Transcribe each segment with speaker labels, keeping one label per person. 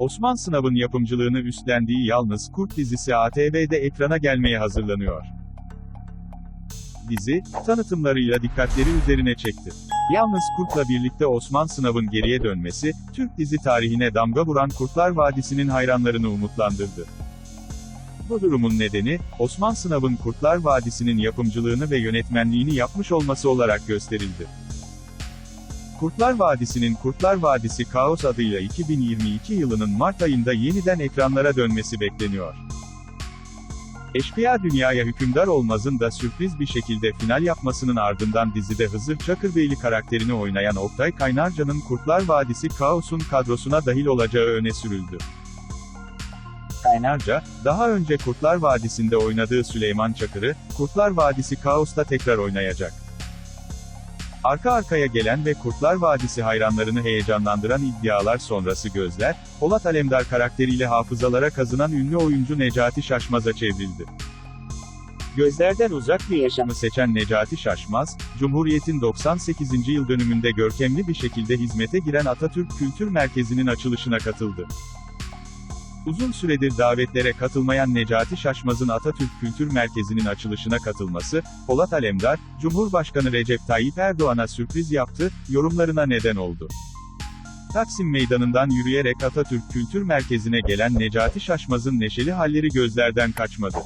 Speaker 1: Osman Sınav'ın yapımcılığını üstlendiği Yalnız Kurt dizisi ATV'de ekrana gelmeye hazırlanıyor. Dizi, tanıtımlarıyla dikkatleri üzerine çekti. Yalnız Kurt'la birlikte Osman Sınav'ın geriye dönmesi, Türk dizi tarihine damga vuran Kurtlar Vadisi'nin hayranlarını umutlandırdı. Bu durumun nedeni, Osman Sınav'ın Kurtlar Vadisi'nin yapımcılığını ve yönetmenliğini yapmış olması olarak gösterildi. Kurtlar Vadisi'nin Kurtlar Vadisi Kaos adıyla 2022 yılının Mart ayında yeniden ekranlara dönmesi bekleniyor. Eşkıya Dünyaya Hükümdar Olmaz'ın da sürpriz bir şekilde final yapmasının ardından dizide Hızır Çakırbeyli karakterini oynayan Oktay Kaynarca'nın Kurtlar Vadisi Kaos'un kadrosuna dahil olacağı öne sürüldü. Kaynarca, daha önce Kurtlar Vadisi'nde oynadığı Süleyman Çakır'ı, Kurtlar Vadisi Kaos'ta tekrar oynayacak. Arka arkaya gelen ve Kurtlar Vadisi hayranlarını heyecanlandıran iddialar sonrası gözler, Polat Alemdar karakteriyle hafızalara kazınan ünlü oyuncu Necati Şaşmaz'a çevrildi. Gözlerden uzak bir yaşamı seçen Necati Şaşmaz, Cumhuriyet'in 98. yıl dönümünde görkemli bir şekilde hizmete giren Atatürk Kültür Merkezi'nin açılışına katıldı. Uzun süredir davetlere katılmayan Necati Şaşmaz'ın Atatürk Kültür Merkezi'nin açılışına katılması, Polat Alemdar, Cumhurbaşkanı Recep Tayyip Erdoğan'a sürpriz yaptı, yorumlarına neden oldu. Taksim Meydanı'ndan yürüyerek Atatürk Kültür Merkezi'ne gelen Necati Şaşmaz'ın neşeli halleri gözlerden kaçmadı.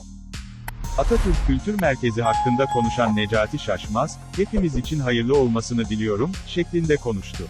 Speaker 1: Atatürk Kültür Merkezi hakkında konuşan Necati Şaşmaz, hepimiz için hayırlı olmasını diliyorum, şeklinde konuştu.